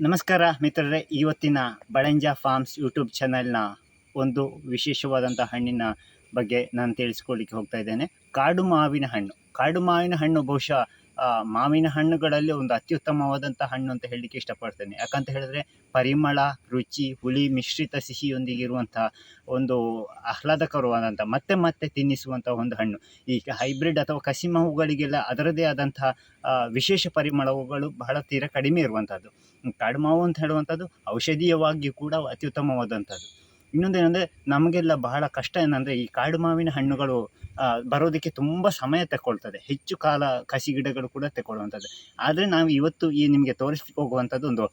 ನಮಸ್ಕಾರ ಮಿತ್ರರೇ, ಇವತ್ತಿನ ಬಳಂಜ ಫಾರ್ಮ್ಸ್ ಯೂಟ್ಯೂಬ್ ಚಾನೆಲ್ನ ಒಂದು ವಿಶೇಷವಾದಂಥ ಹಣ್ಣಿನ ಬಗ್ಗೆ ನಾನು ತಿಳಿಸ್ಕೊಳ್ಳಿಕ್ಕೆ ಹೋಗ್ತಾ ಇದ್ದೇನೆ. ಕಾಡು ಮಾವಿನ ಹಣ್ಣು. ಕಾಡು ಮಾವಿನ ಹಣ್ಣು ಬಹುಶಃ ಮಾವಿನ ಹಣ್ಣುಗಳಲ್ಲಿ ಒಂದು ಅತ್ಯುತ್ತಮವಾದಂಥ ಹಣ್ಣು ಅಂತ ಹೇಳಲಿಕ್ಕೆ ಇಷ್ಟಪಡ್ತೇನೆ. ಯಾಕಂತ ಹೇಳಿದ್ರೆ ಪರಿಮಳ ರುಚಿ ಹುಳಿ ಮಿಶ್ರಿತ ಸಿಹಿಯೊಂದಿಗೆ ಇರುವಂಥ ಒಂದು ಆಹ್ಲಾದಕರವಾದಂಥ ಮತ್ತೆ ಮತ್ತೆ ತಿನ್ನಿಸುವಂಥ ಒಂದು ಹಣ್ಣು. ಈಗ ಹೈಬ್ರಿಡ್ ಅಥವಾ ಕಸಿಮ ಹೂಗಳಿಗೆಲ್ಲ ಅದರದೇ ಆದಂಥ ಆ, ವಿಶೇಷ ಪರಿಮಳಗಳು ಬಹಳ ತೀರ ಕಡಿಮೆ ಇರುವಂಥದ್ದು. ಕಡಿಮಾವು ಅಂತ ಹೇಳುವಂಥದ್ದು ಔಷಧೀಯವಾಗಿ ಕೂಡ ಅತ್ಯುತ್ತಮವಾದಂಥದ್ದು. ಇನ್ನೊಂದೇನೆಂದರೆ ನಮಗೆಲ್ಲ ಬಹಳ ಕಷ್ಟ ಏನಂದರೆ ಈ ಕಾಡು ಮಾವಿನ ಹಣ್ಣುಗಳು ಬರೋದಕ್ಕೆ ತುಂಬ ಸಮಯ ತಗೊಳ್ತದೆ ಹೆಚ್ಚು ಕಾಲ ಕಸಿ ಗಿಡಗಳು ಕೂಡ ತಗೊಳ್ಳುವಂಥದ್ದು. ಆದರೆ ನಾವು ಇವತ್ತು ಈ ನಿಮಗೆ ತೋರಿಸ್ಲಿಕ್ಕೆ ಹೋಗುವಂಥದ್ದು ಒಂದು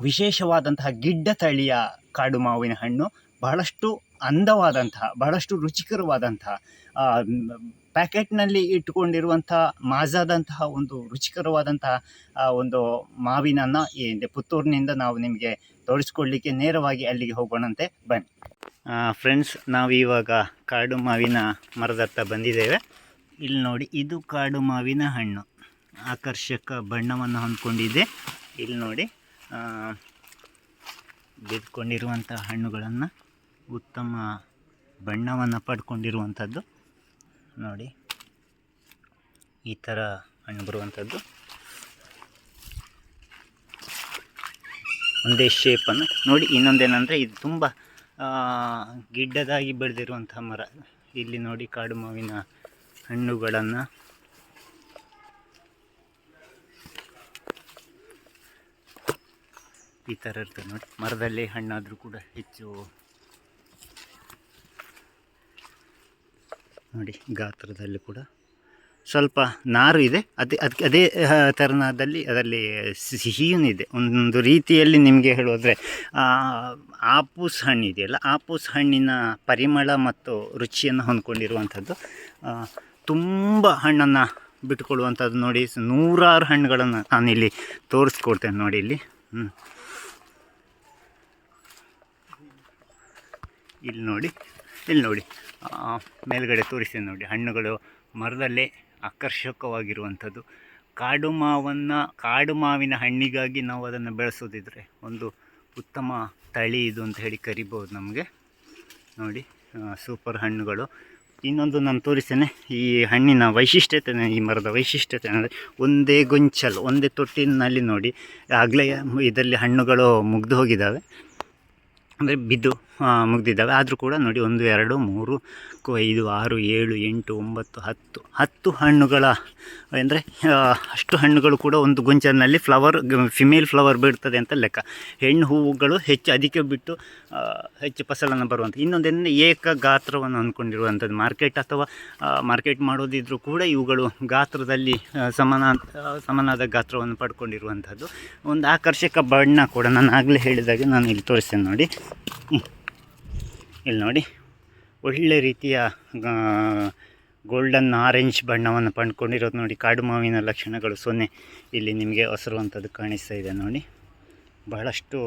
ವಿಶೇಷವಾದಂತಹ ಗಿಡ್ಡ ತಳಿಯ ಕಾಡು ಮಾವಿನ ಹಣ್ಣು, ಬಹಳಷ್ಟು ಅಂದವಾದಂತಹ, ಬಹಳಷ್ಟು ರುಚಿಕರವಾದಂತಹ ಪ್ಯಾಕೆಟ್ನಲ್ಲಿ ಇಟ್ಟುಕೊಂಡಿರುವಂಥ, ಮಾಜಾದಂತಹ ಒಂದು ರುಚಿಕರವಾದಂತಹ ಒಂದು ಮಾವಿನನ್ನು ಈ ಪುತ್ತೂರಿನಿಂದ ನಾವು ನಿಮಗೆ ತೋರಿಸ್ಕೊಳ್ಳಿಕ್ಕೆ ನೇರವಾಗಿ ಅಲ್ಲಿಗೆ ಹೋಗೋಣಂತೆ. ಬನ್ನಿ. ಫ್ರೆಂಡ್ಸ್ ನಾವು ಇವಾಗ ಕಾಡು ಮಾವಿನ ಮರದತ್ತ ಬಂದಿದ್ದೇವೆ. ಇಲ್ಲಿ ನೋಡಿ, ಇದು ಕಾಡು ಮಾವಿನ ಹಣ್ಣು. ಆಕರ್ಷಕ ಬಣ್ಣವನ್ನು ಹೊಂದ್ಕೊಂಡಿದೆ. ಇಲ್ಲಿ ನೋಡಿ ಬಿದ್ದುಕೊಂಡಿರುವಂಥ ಹಣ್ಣುಗಳನ್ನು ಉತ್ತಮ ಬಣ್ಣವನ್ನು ಪಡ್ಕೊಂಡಿರುವಂಥದ್ದು. ನೋಡಿ, ಈ ಥರ ಹಣ್ಣು ಬರುವಂಥದ್ದು. ಒಂದೇ ಶೇಪನ್ನು ನೋಡಿ, ಇನ್ನೊಂದೇನಂದರೆ, ಇದು ತುಂಬ ಗಿಡ್ಡದಾಗಿ ಬೆಳೆದಿರುವಂಥ ಮರ. ಇಲ್ಲಿ ನೋಡಿ ಕಾಡು ಮಾವಿನ ಹಣ್ಣುಗಳನ್ನು. ಈ ಥರ ಇರ್ತದೆ ನೋಡಿ. ಮರದಲ್ಲಿ ಹಣ್ಣಾದರೂ ಕೂಡ ಹೆಚ್ಚು ನೋಡಿ ಗಾತ್ರದಲ್ಲಿ ಕೂಡ ಸ್ವಲ್ಪ ನಾರು ಇದೆ. ಅದೇ ಅದಕ್ಕೆ ಅದೇ ಆ, ತೆರನಾದಲ್ಲಿ ಅದರಲ್ಲಿ ಸಿಹಿಯೂ ಇದೆ. ಒಂದು ರೀತಿಯಲ್ಲಿ ನಿಮಗೆ ಹೇಳೋದ್ರೆ ಆಪೂಸ್ ಹಣ್ಣು ಇದೆಯಲ್ಲ ಆಪೂಸ್ ಹಣ್ಣಿನ ಪರಿಮಳ ಮತ್ತು ರುಚಿಯನ್ನು ಹೊಂದ್ಕೊಂಡಿರುವಂಥದ್ದು. ತುಂಬ ಹಣ್ಣನ್ನು ಬಿಟ್ಕೊಳ್ಳುವಂಥದ್ದು ನೋಡಿ ನೂರಾರು ಹಣ್ಣುಗಳನ್ನು ನಾನಿಲ್ಲಿ ತೋರಿಸ್ಕೊಡ್ತೇನೆ ನೋಡಿ ಇಲ್ಲಿ. ಇಲ್ಲಿ ನೋಡಿ ಇಲ್ಲಿ ನೋಡಿ. ಮೇಲ್ಗಡೆ ತೋರಿಸ್ತೇನೆ ನೋಡಿ ಹಣ್ಣುಗಳು ಮರದಲ್ಲೇ ಆಕರ್ಷಕವಾಗಿರುವಂಥದ್ದು. ಕಾಡು ಮಾವನ್ನು, ಕಾಡು ಮಾವಿನ ಹಣ್ಣಿಗಾಗಿ ನಾವು ಅದನ್ನು ಬೆಳೆಸೋದಿದ್ರೆ ಒಂದು ಉತ್ತಮ ತಳಿ ಇದು ಅಂತ ಹೇಳಿ ಕರಿಬೋದು ನಮಗೆ. ನೋಡಿ ಸೂಪರ್ ಹಣ್ಣುಗಳು. ಇನ್ನೊಂದು ನಾನು ತೋರಿಸ್ತೇನೆ, ಈ ಹಣ್ಣಿನ ವೈಶಿಷ್ಟ್ಯತೆ, ಈ ಮರದ ವೈಶಿಷ್ಟ್ಯತೆ ಅಂದರೆ ಒಂದೇ ಗೊಂಚಲು, ಒಂದೇ ತೊಟ್ಟಿನಲ್ಲಿ ನೋಡಿ, ಆಗಲೇ ಇದರಲ್ಲಿ ಹಣ್ಣುಗಳು ಮುಗ್ದು ಹೋಗಿದ್ದಾವೆ. ಅಂದರೆ ಬಿದ್ದು ಮುಗ್ದಿದ್ದಾವೆ. ಆದರೂ ಕೂಡ ನೋಡಿ, ಒಂದು, ಎರಡು, ಮೂರು ಐದು, ಆರು, ಏಳು, ಎಂಟು, ಒಂಬತ್ತು, ಹತ್ತು ಹತ್ತು ಹಣ್ಣುಗಳ, ಅಂದರೆ ಅಷ್ಟು ಹಣ್ಣುಗಳು ಕೂಡ ಒಂದು ಗೊಂಚಲಿನಲ್ಲಿ ಫ್ಲವರ್ ಫಿಮೇಲ್ ಫ್ಲವರ್ ಬಿಡ್ತದೆ ಅಂತ ಲೆಕ್ಕ. ಹೆಣ್ಣು ಹೂವುಗಳು ಹೆಚ್ಚು ಅದಕ್ಕೆ ಬಿಟ್ಟು ಹೆಚ್ಚು ಫಸಲನ್ನು ಬರುವಂಥ ಇನ್ನೊಂದೇನೆಂದರೆ ಏಕ ಗಾತ್ರವನ್ನು ಅಂದ್ಕೊಂಡಿರುವಂಥದ್ದು. ಮಾರ್ಕೆಟ್ ಅಥವಾ ಮಾರ್ಕೆಟ್ ಮಾಡೋದಿದ್ರೂ ಕೂಡ ಇವುಗಳು ಗಾತ್ರದಲ್ಲಿ ಸಮಾನ ಸಮನಾದ ಗಾತ್ರವನ್ನು ಪಡ್ಕೊಂಡಿರುವಂಥದ್ದು. ಒಂದು ಆಕರ್ಷಕ ಬಣ್ಣ ಕೂಡ ನಾನು ಆಗಲೇ ಹೇಳಿದಾಗೆ ನಾನು ಇಲ್ಲಿ ತೋರಿಸ್ತೇನೆ ನೋಡಿ. ಇಲ್ಲಿ ನೋಡಿ. ಒಳ್ಳೆ ರೀತಿಯ ಗೋಲ್ಡನ್ ಆರೆಂಜ್ ಬಣ್ಣವನ್ನು ಪಂಡ್ಕೊಂಡಿರೋದು ನೋಡಿ. ಕಾಡು ಮಾವಿನ ಲಕ್ಷಣಗಳು ಸೊನ್ನೆ ಇಲ್ಲಿ ನಿಮಗೆ ಹಸಿರುವಂಥದ್ದು ಕಾಣಿಸ್ತಾ ಇದೆ ನೋಡಿ. ಬಹಳಷ್ಟು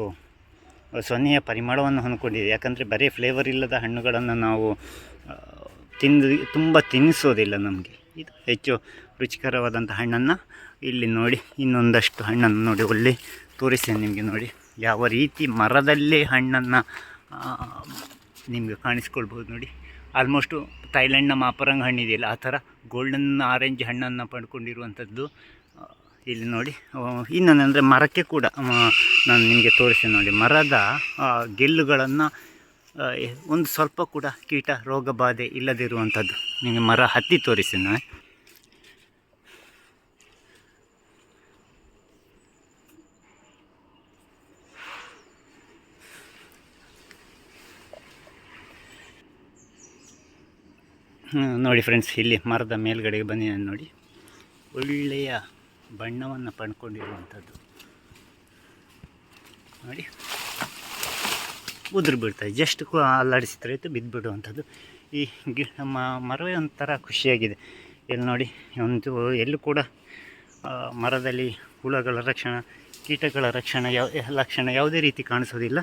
ಸೊನ್ನೆಯ ಪರಿಮಳವನ್ನು ಹೊಂದ್ಕೊಂಡಿದೆ. ಯಾಕಂದರೆ ಬರೀ ಫ್ಲೇವರ್ ಇಲ್ಲದ ಹಣ್ಣುಗಳನ್ನು ನಾವು ತಿಂದು, ತುಂಬ ತಿನ್ನಿಸೋದಿಲ್ಲ ನಮಗೆ. ಇದು ಹೆಚ್ಚು ರುಚಿಕರವಾದಂಥ ಹಣ್ಣನ್ನು ಇಲ್ಲಿ ನೋಡಿ. ಇನ್ನೊಂದಷ್ಟು ಹಣ್ಣನ್ನು ನೋಡಿ. ಒಳ್ಳೆ ತೋರಿಸ್ತೇನೆ ನಿಮಗೆ ನೋಡಿ. ಯಾವ ರೀತಿ ಮರದಲ್ಲೇ ಹಣ್ಣನ್ನು ನಿಮಗೆ ಕಾಣಿಸ್ಕೊಳ್ಬೋದು ನೋಡಿ. ಆಲ್ಮೋಸ್ಟು ಥೈಲ್ಯಾಂಡ್ನ ಮಾಪರಂಗ ಹಣ್ಣು ಇದೆಯಲ್ಲ, ಆ ಥರ ಗೋಲ್ಡನ್ ಆರೆಂಜ್ ಹಣ್ಣನ್ನು ಪಡ್ಕೊಂಡಿರುವಂಥದ್ದು ಇಲ್ಲಿ ನೋಡಿ. ಇನ್ನೊಂದಂದರೆ ಮರಕ್ಕೆ ಕೂಡ ನಾನು ನಿಮಗೆ ತೋರಿಸ್ತೇನೆ ನೋಡಿ. ಮರದ ಗೆಲ್ಲುಗಳನ್ನು ಒಂದು ಸ್ವಲ್ಪ ಕೂಡ ಕೀಟ ರೋಗ ಬಾಧೆ ಇಲ್ಲದಿರುವಂಥದ್ದು. ನಿಮಗೆ ಮರ ಹತ್ತಿ ತೋರಿಸ್ತೇನೆ. ನೋಡಿ ಫ್ರೆಂಡ್ಸ್ ಇಲ್ಲಿ ಮರದ ಮೇಲ್ಗಡೆಗೆ ನಾನು ನೋಡಿ. ಒಳ್ಳೆಯ ಬಣ್ಣವನ್ನು ಪಡ್ಕೊಂಡಿರುವಂಥದ್ದು. ನೋಡಿ. ಉದುರು ಬೀಳ್ತದೆ ಜಸ್ಟ್ ಅಲ್ಲಾಡಿಸಿದ್ರೆ ಬಿದ್ದು ಬಿಡುವಂಥದ್ದು ಈ ಗಿ, ನಮ್ಮ ಮರವೇ ಒಂಥರ ಖುಷಿಯಾಗಿದೆ. ಇಲ್ಲಿ ನೋಡಿ, ಒಂದು, ಎಲ್ಲೂ ಕೂಡ ಮರದಲ್ಲಿ ಹುಳಗಳ ರಕ್ಷಣೆ, ಕೀಟಗಳ ರಕ್ಷಣೆ, ಯಾವ, ಲಕ್ಷಣ ಯಾವುದೇ ರೀತಿ ಕಾಣಿಸೋದಿಲ್ಲ.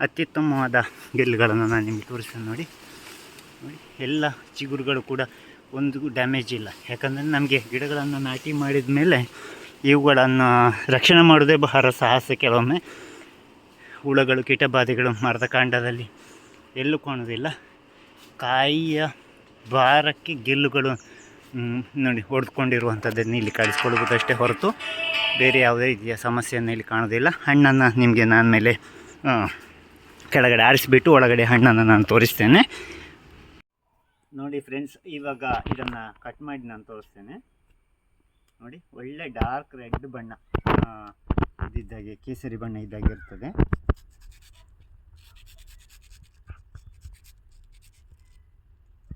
ಅತ್ಯುತ್ತಮವಾದ ಗೆಲ್ಲುಗಳನ್ನು ನಾನು ನಿಮಗೆ ತೋರಿಸ್ತೇನೆ ನೋಡಿ. ನೋಡಿ ಎಲ್ಲ ಚಿಗುರುಗಳು ಕೂಡ ಒಂದು ಡ್ಯಾಮೇಜ್ ಇಲ್ಲ. ಯಾಕಂದರೆ ನಮಗೆ ಗಿಡಗಳನ್ನು ನಾಟಿ ಮಾಡಿದ ಮೇಲೆ ಇವುಗಳನ್ನು ರಕ್ಷಣೆ ಮಾಡೋದೇ ಬಹಳ ಸಾಹಸ. ಕೆಲವೊಮ್ಮೆ ಹುಳಗಳು, ಕೀಟಬಾಧೆಗಳು ಮರದ ಕಾಂಡದಲ್ಲಿ ಎಲ್ಲೂ ಕಾಣೋದಿಲ್ಲ ಕಾಯಿಯ ಭಾರಕ್ಕೆ ಗೆಲ್ಲುಗಳು ನೋಡಿ ಹೊಡೆದುಕೊಂಡಿರುವಂಥದ್ದನ್ನು ಇಲ್ಲಿ ಕಾಣಿಸ್ಕೊಳ್ಬೋದಷ್ಟೇ ಹೊರತು ಬೇರೆ ಯಾವುದೇ ರೀತಿಯ ಸಮಸ್ಯೆಯನ್ನು ಇಲ್ಲಿ ಕಾಣೋದಿಲ್ಲ ಹಣ್ಣನ್ನು ನಿಮಗೆ ನಾನು ಮೇಲೆ ಕೆಳಗಡೆ ಆರಿಸಿಬಿಟ್ಟು ಒಳಗಡೆ ಹಣ್ಣನ್ನು ನಾನು ತೋರಿಸ್ತೇನೆ. ನೋಡಿ ಫ್ರೆಂಡ್ಸ್ ಇವಾಗ ಇದನ್ನು ಕಟ್ ಮಾಡಿ ನಾನು ತೋರಿಸ್ತೇನೆ. ನೋಡಿ, ಒಳ್ಳೆ ಡಾರ್ಕ್ ರೆಡ್ ಬಣ್ಣ. ಇದ್ದಿದ್ದಾಗೆ, ಕೇಸರಿ ಬಣ್ಣ ಇದ್ದಾಗೆ ಇರ್ತದೆ.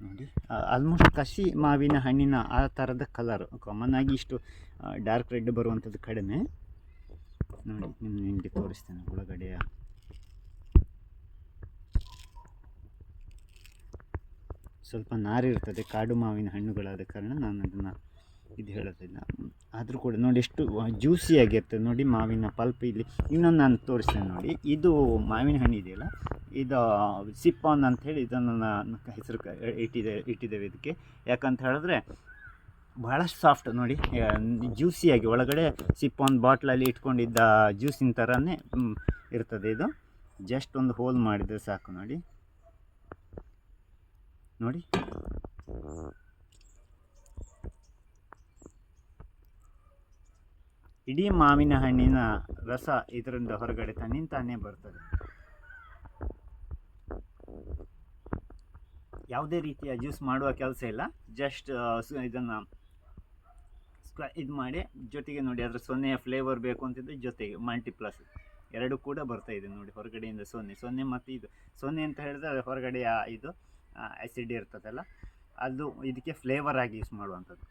ನೋಡಿ ಆಲ್ಮೋಸ್ಟ್ ಕಸಿ ಮಾವಿನ ಹಣ್ಣಿನ ಆ ಥರದ ಕಲರ್ ಕಾಮನ್ ಆಗಿ ಇಷ್ಟು ಡಾರ್ಕ್ ರೆಡ್ ಬರುವಂಥದ್ದು ಕಡಿಮೆ. ನೋಡಿ ನಿಮ್ಮ ನಿಮಗೆ ತೋರಿಸ್ತೇನೆ ಒಳಗಡೆಯ. ಸ್ವಲ್ಪ ನಾರಿರ್ತದೆ, ಕಾಡು ಮಾವಿನ ಹಣ್ಣುಗಳಾದ ಕಾರಣ ನಾನು ಅದನ್ನು ಇದು ಹೇಳೋದಿಲ್ಲ. ಆದರೂ ಕೂಡ ನೋಡಿ ಎಷ್ಟು ಜ್ಯೂಸಿಯಾಗಿರ್ತದೆ ನೋಡಿ ಮಾವಿನ ಪಲ್ಪ್ ಇಲ್ಲಿ. ಇನ್ನೊಂದು ನಾನು ತೋರಿಸ್ತೇನೆ ನೋಡಿ. ಇದು ಮಾವಿನ ಹಣ್ಣು ಇದೆಯಲ್ಲ? ಇದು ಸಿಪ್ಪಾನ್ ಅಂತ ಹೇಳಿ ಇದನ್ನು ನಾನು ಹೆಸರು ಇಟ್ಟಿದೆ, ಇಟ್ಟಿದ್ದೇವೆ ಇದಕ್ಕೆ. ಯಾಕಂತ ಹೇಳಿದ್ರೆ ಬಹಳಷ್ಟು ಸಾಫ್ಟ್ ನೋಡಿ ಜ್ಯೂಸಿಯಾಗಿ ಒಳಗಡೆ ಸಿಪ್ಪಾನ್ ಬಾಟ್ಲಲ್ಲಿ ಇಟ್ಕೊಂಡಿದ್ದ ಜ್ಯೂಸಿನ ಥರನೇ ಇರ್ತದೆ ಇದು. ಜಸ್ಟ್ ಒಂದು ಹೋಲ್ ಮಾಡಿದರೆ ಸಾಕು ನೋಡಿ. ನೋಡಿ. ಇಡೀ ಮಾವಿನ ಹಣ್ಣಿನ ರಸ ಇದರಿಂದ ಹೊರಗಡೆ ತನ್ನಿಂತಾನೇ ಬರ್ತದೆ. ಯಾವುದೇ ರೀತಿಯ ಜ್ಯೂಸ್ ಮಾಡುವ ಕೆಲಸ ಇಲ್ಲ. ಜಸ್ಟ್ ಇದನ್ನು ಇದು ಮಾಡಿ ಜೊತೆಗೆ ನೋಡಿ, ಅದರ ಸೊನ್ನೆಯ ಫ್ಲೇವರ್ ಬೇಕು ಅಂತಿದ್ರೆ ಜೊತೆಗೆ ಮಲ್ಟಿಪ್ಲಸ್ ಎರಡು ಕೂಡ ಬರ್ತಾ ಇದೆ ನೋಡಿ, ಹೊರಗಡೆಯಿಂದ ಸೊನ್ನೆ. ಸೊನ್ನೆ ಮತ್ತು ಇದು. ಸೊನ್ನೆ ಅಂತ ಹೇಳಿದ್ರೆ ಹೊರಗಡೆಯ ಇದು. ಆ್ಯಸಿಡ್ ಇರ್ತದಲ್ಲ, ಅದು ಇದಕ್ಕೆ ಫ್ಲೇವರ್ ಆಗಿ ಯೂಸ್ ಮಾಡುವಂಥದ್ದು.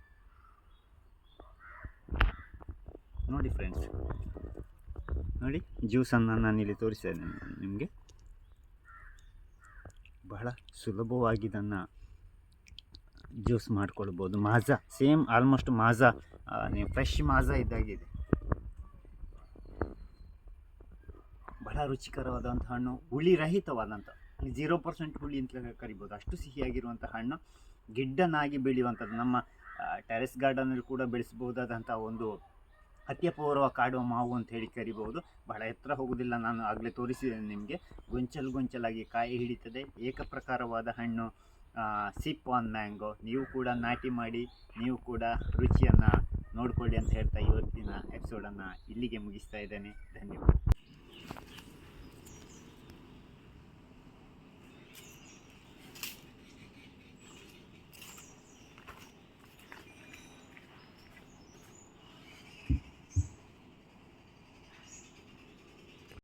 ನೋಡಿ ಫ್ರೆಂಡ್ಸ್ ನೋಡಿ ಜ್ಯೂಸನ್ನು ನಾನು ಇಲ್ಲಿ ತೋರಿಸಿದೆ ನಿಮಗೆ. ಬಹಳ ಸುಲಭವಾಗಿ ಇದನ್ನು ಜ್ಯೂಸ್ ಮಾಡ್ಕೊಳ್ಬೋದು. ಮಾಜಾ ಸೇಮ್ ಆಲ್ಮೋಸ್ಟ್ ಮಾಜಾ ನೀವು ಫ್ರೆಶ್ ಮಾಜಾ ಇದ್ದಾಗಿದೆ. ಬಹಳ ರುಚಿಕರವಾದಂಥ ಹಣ್ಣು, ಹುಳಿ ರಹಿತವಾದಂಥ ಜೀರೋ ಪರ್ಸೆಂಟ್ ಹುಳಿ ಅಂತ ಕರಿಬೋದು. ಅಷ್ಟು ಸಿಹಿಯಾಗಿರುವಂಥ ಹಣ್ಣು ಗಿಡ್ಡನಾಗಿ ಬೆಳೆಯುವಂಥದ್ದು. ನಮ್ಮ ಟೆರೆಸ್ ಗಾರ್ಡನಲ್ಲಿ ಕೂಡ ಬೆಳೆಸಬಹುದಾದಂಥ ಒಂದು ಅತ್ಯಪೂರ್ವ ಕಾಡುವ ಮಾವು ಅಂತ ಹೇಳಿ ಕರಿಬಹುದು. ಬಹಳ ಎತ್ತರ ಹೋಗುವುದಿಲ್ಲ, ನಾನು ಆಗಲೇ ತೋರಿಸಿದ್ದೇನೆ ನಿಮಗೆ. ಗೊಂಚಲು ಗೊಂಚಲಾಗಿ ಕಾಯಿ ಹಿಡಿತದೆ. ಏಕಪ್ರಕಾರವಾದ ಹಣ್ಣು ಸಿಪ್ ಆನ್ ಮ್ಯಾಂಗೋ. ನೀವು ಕೂಡ ನಾಟಿ ಮಾಡಿ, ನೀವು ಕೂಡ ರುಚಿಯನ್ನು ನೋಡಿಕೊಳ್ಳಿ ಅಂತ ಹೇಳ್ತಾ ಇವತ್ತಿನ ಎಪಿಸೋಡನ್ನು ಇಲ್ಲಿಗೆ ಮುಗಿಸ್ತಾ ಇದ್ದೇನೆ. ಧನ್ಯವಾದ.